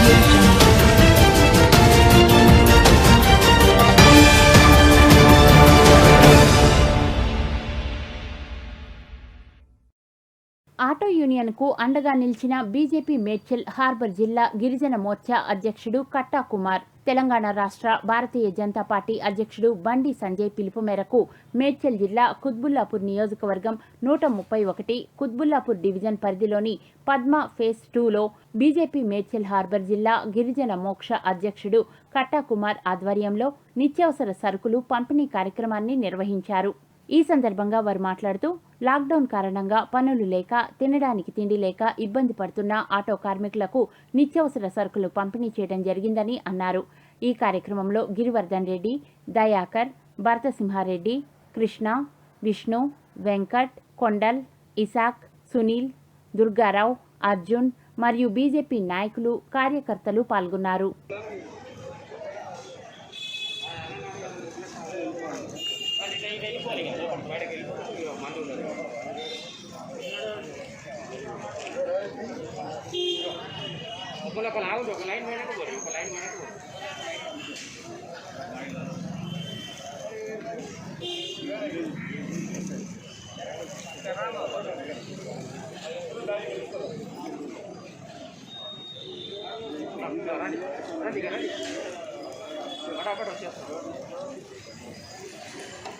You. Auto యూనియన్కు అండగా నిలిచిన BJP Medchal హార్బర్ జిల్లా గిరిజన మోర్చా అధ్యక్షుడు కట్టా కుమార్. తెలంగాణ రాష్ట్ర భారతీయ జనతా పార్టీ అధ్యక్షుడు బండి సంజయ్ పిలుపు మేరకు మేడ్చల్ జిల్లా కుత్బుల్లాపూర్ నియోజకవర్గం నూట ముప్పై ఒకటి కుత్బుల్లాపూర్ డివిజన్ పరిధిలోని పద్మ ఫేజ్ టూలో బీజేపీ మేడ్చల్ హార్బర్ జిల్లా గిరిజన మోక్ష అధ్యక్షుడు కట్టా కుమార్ ఆధ్వర్యంలో నిత్యావసర సరుకులు పంపిణీ కార్యక్రమాన్ని నిర్వహించారు. ఈ సందర్భంగా వారు మాట్లాడుతూ లాక్డౌన్ కారణంగా పనులు లేక తినడానికి తిండి లేక ఇబ్బంది పడుతున్న ఆటో కార్మికులకు నిత్యావసర సరుకులు పంపిణీ చేయడం జరిగిందని అన్నారు. ఈ కార్యక్రమంలో గిరివర్ధన్ రెడ్డి దయాకర్ భరతసింహారెడ్డి కృష్ణ విష్ణు వెంకట్ కొండల్ ఇసాక్ సునీల్ దుర్గారావు అర్జున్ మరియు బీజేపీ నాయకులు కార్యకర్తలు పాల్గొన్నారు. ఒక ఒక లాగు ఒక లైన్ వెనక పోరు ఒక లైన్ వెనక పోరు రండి రండి రండి ఫటాఫట్ వచ్చేస్తాం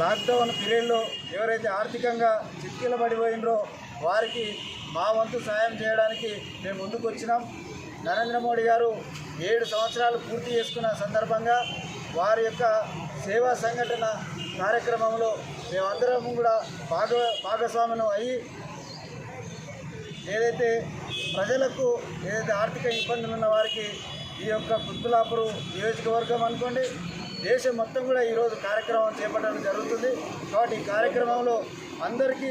లాక్డౌన్ పీరియడ్లో ఎవరైతే ఆర్థికంగా చిక్కిల పడిపోయినరో వారికి మా వంతు సాయం చేయడానికి మేము ముందుకు వచ్చినాం. నరేంద్ర మోడీ గారు ఏడు సంవత్సరాలు పూర్తి చేసుకున్న సందర్భంగా వారి యొక్క సేవా సంఘటన కార్యక్రమంలో మేమందరం కూడా భాగ భాగస్వామ్యం అయ్యి ఏదైతే ప్రజలకు ఏదైతే ఆర్థిక ఇబ్బందులు ఉన్న వారికి ఈ యొక్క పుత్తులాపురం నియోజకవర్గం అనుకోండి దేశం మొత్తం కూడా ఈరోజు కార్యక్రమం చేపట్టడం జరుగుతుంది. కాబట్టి ఈ కార్యక్రమంలో అందరికీ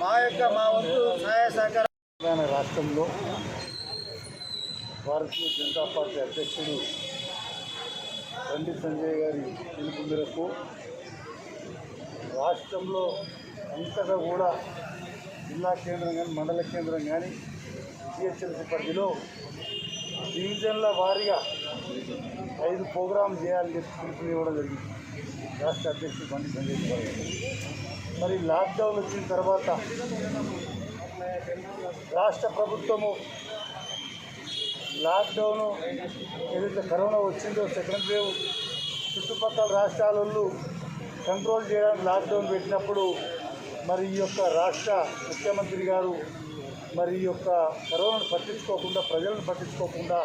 మా యొక్క మా వంతు సహాయ సహకారం రాష్ట్రంలో భారతీయ జనతా పార్టీ అధ్యక్షుడు బండి సంజయ్ గారి పిలుపు మేరకు రాష్ట్రంలో అంతగా కూడా జిల్లా కేంద్రం కానీ మండల కేంద్రం కానీ జిహెచ్ఎంసీ పరిధిలో డివిజన్ల వారీగా ఐదు ప్రోగ్రాం చేయాలని చెప్పి పిలుపు ఇవ్వడం జరిగింది. రాష్ట్ర అధ్యక్షుడు బండి సంజయ్ గారు. మరి లాక్డౌన్ వచ్చిన తర్వాత రాష్ట్ర ప్రభుత్వము లాక్డౌన్ ఏదైతే కరోనా వచ్చిందో సెకండ్ వేవ్ చుట్టుపక్కల రాష్ట్రాలలో కంట్రోల్ చేయడానికి లాక్డౌన్ పెట్టినప్పుడు మరి ఈ యొక్క రాష్ట్ర ముఖ్యమంత్రి గారు మరి ఈ యొక్క కరోనాను పట్టించుకోకుండా ప్రజలను పట్టించుకోకుండా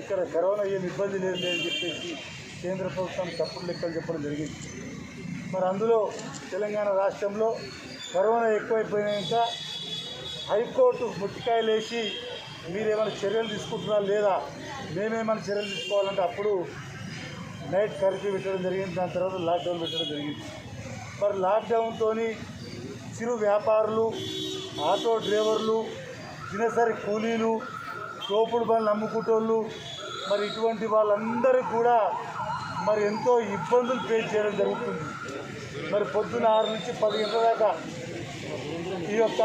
ఇక్కడ కరోనా ఏం ఇబ్బంది లేదు లేదని చెప్పేసి కేంద్ర ప్రభుత్వం తప్పుడు లెక్కలు చెప్పడం జరిగింది. మరి అందులో తెలంగాణ రాష్ట్రంలో కరోనా ఎక్కువైపోయినాక హైకోర్టు ముట్టికాయలు వేసి మీరేమైనా చర్యలు తీసుకుంటున్నారా లేదా మేమేమైనా చర్యలు తీసుకోవాలంటే అప్పుడు నైట్ కర్ఫ్యూ పెట్టడం జరిగింది దాని తర్వాత లాక్డౌన్ పెట్టడం జరిగింది. మరి లాక్డౌన్తో చిరు వ్యాపారులు ఆటో డ్రైవర్లు దినసరి కూలీలు తోపుడు బండ్లు అమ్ముకుంటోళ్ళు మరి ఇటువంటి వాళ్ళందరికీ కూడా మరి ఎంతో ఇబ్బందులు ఫేస్ చేయడం జరుగుతుంది. మరి పొద్దున్న ఆరు నుంచి పది గంటల దాకా ఈ యొక్క